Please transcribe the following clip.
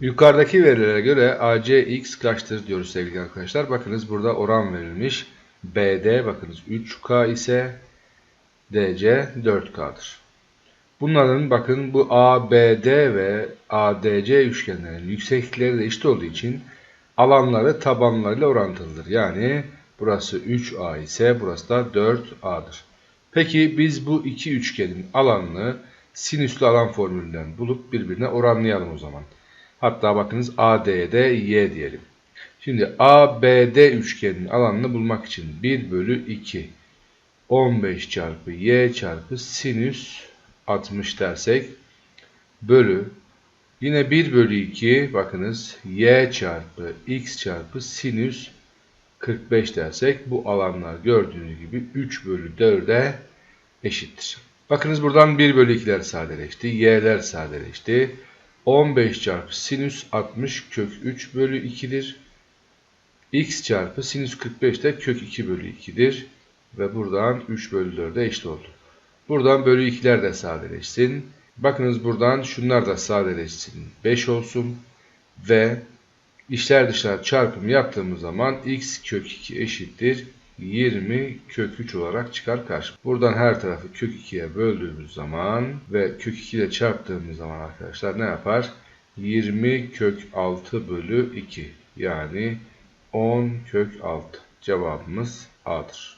Yukarıdaki verilere göre ACX kaçtır diyoruz sevgili arkadaşlar. Bakınız burada oran verilmiş. BD bakınız 3K ise DC 4K'dır. Bunların bakın bu ABD ve ADC üçgenlerin yükseklikleri de eşit olduğu için alanları tabanlarıyla orantılıdır. Yani burası 3A ise burası da 4A'dır. Peki biz bu iki üçgenin alanını sinüslü alan formülünden bulup birbirine oranlayalım o zaman. Hatta bakınız AD'de Y diyelim. Şimdi ABD üçgeninin alanını bulmak için 1 bölü 2 15 çarpı Y çarpı sinüs 60 dersek bölü yine 1 bölü 2 bakınız Y çarpı X çarpı sinüs 45 dersek bu alanlar gördüğünüz gibi 3 bölü 4'e eşittir. Bakınız buradan 1 bölü 2'ler sadeleşti. Y'ler sadeleşti. 15 çarpı sinüs 60 kök 3 bölü 2'dir. X çarpı sinüs 45 de kök 2 bölü 2'dir. Ve buradan 3 bölü 4'e eşit oldu. Buradan bölü 2'ler de sadeleşsin. Bakınız buradan şunlar da sadeleşsin. 5 olsun. Ve işler dışlar çarpımı yaptığımız zaman x kök 2 eşittir 20 kök 3 olarak çıkar karşı. Buradan her tarafı kök 2'ye böldüğümüz zaman ve kök 2 ile çarptığımız zaman arkadaşlar ne yapar? 20 kök 6 bölü 2 yani 10 kök 6 cevabımız A'dır.